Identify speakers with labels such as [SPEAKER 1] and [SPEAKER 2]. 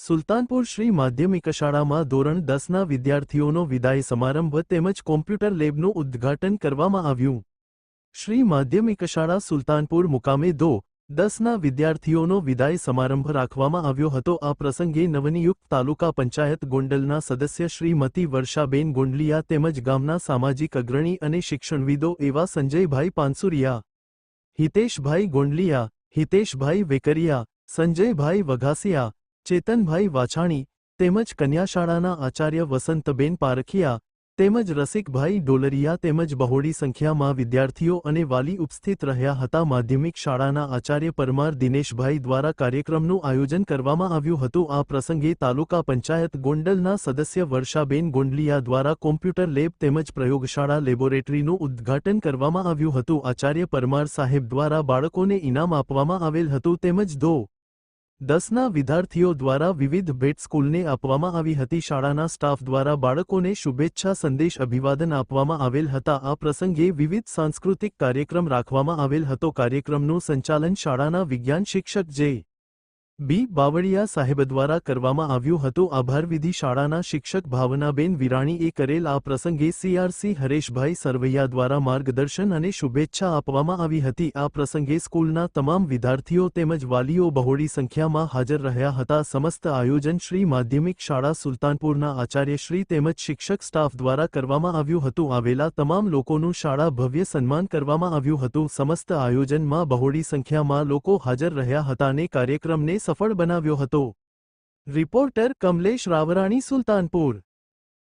[SPEAKER 1] સુલતાનપુર શ્રી માધ્યમિક શાળામાં ધોરણ દસના વિદ્યાર્થીઓનો વિદાય સમારંભ તેમજ કોમ્પ્યુટર લેબનું ઉદ્ઘાટન કરવામાં આવ્યું. શ્રી માધ્યમિક શાળા સુલતાનપુર મુકામે દો, દસના વિદ્યાર્થીઓનો વિદાય સમારંભ રાખવામાં આવ્યો હતો. આ પ્રસંગે નવનિયુક્ત તાલુકા પંચાયત ગોંડલના સદસ્ય શ્રીમતી વર્ષાબેન ગોંડલિયા તેમજ ગામના સામાજિક અગ્રણી અને શિક્ષણવિદો એવા સંજયભાઈ પાનસુરિયા, હિતેશભાઈ ગોંડલિયા, હિતેશભાઈ વેકરિયા, સંજયભાઈ વઘાસિયા ચેતનભાઈ વાછાણી તેમજ કન્યાશાળાના આચાર્ય વસંતબેન પારખિયા તેમજ રસિકભાઈ ડોલરિયા તેમજ બહોળી સંખ્યામાં વિદ્યાર્થીઓ અને વાલી ઉપસ્થિત રહ્યા હતા. માધ્યમિક શાળાના આચાર્ય પરમાર દિનેશભાઈ દ્વારા કાર્યક્રમનું આયોજન કરવામાં આવ્યું હતું. આ પ્રસંગે તાલુકા પંચાયત ગોંડલના સદસ્ય વર્ષાબેન ગોંડલિયા દ્વારા કોમ્પ્યુટર લેબ તેમજ પ્રયોગશાળા લેબોરેટરીનું ઉદ્ઘાટન કરવામાં આવ્યું હતું. આચાર્ય પરમાર સાહેબ દ્વારા બાળકોને ઇનામ આપવામાં આવેલ હતું તેમજ ધો દસના વિદ્યાર્થીઓ દ્વારા વિવિધ ભેટ સ્કૂલને આપવામાં આવી હતી. શાળાના સ્ટાફ દ્વારા બાળકોને શુભેચ્છા સંદેશ અભિવાદન આપવામાં આવેલ હતા. આ પ્રસંગે વિવિધ સાંસ્કૃતિક કાર્યક્રમ રાખવામાં આવેલ હતો. કાર્યક્રમનું સંચાલન શાળાના વિજ્ઞાન શિક્ષક જે બી. બાવળિયા સાહેબ દ્વારા કરવામાં આવ્યું હતું. આભારવિધિ શાળાના શિક્ષક ભાવનાબેન વિરાણીએ કરેલ આ પ્રસંગે સીઆરસી હરેશભાઈ સરવૈયા દ્વારા માર્ગદર્શન અને શુભેચ્છા આપવામાં આવી હતી. આ પ્રસંગે સ્કૂલના તમામ વિદ્યાર્થીઓ તેમજ વાલીઓ બહોળી સંખ્યામાં હાજર રહ્યા હતા. સમસ્ત આયોજન શ્રી માધ્યમિક શાળા સુલતાનપુરના આચાર્યશ્રી તેમજ શિક્ષક સ્ટાફ દ્વારા કરવામાં આવ્યું હતું. આવેલા તમામ લોકોનું શાળા ભવ્ય સન્માન કરવામાં આવ્યું હતું. સમસ્ત આયોજનમાં બહોળી સંખ્યામાં લોકો હાજર રહ્યા હતા અને કાર્યક્રમને સફળ બનાવ્યો હતો. રિપોર્ટર કમલેશ રાવરાણી સુલતાનપુર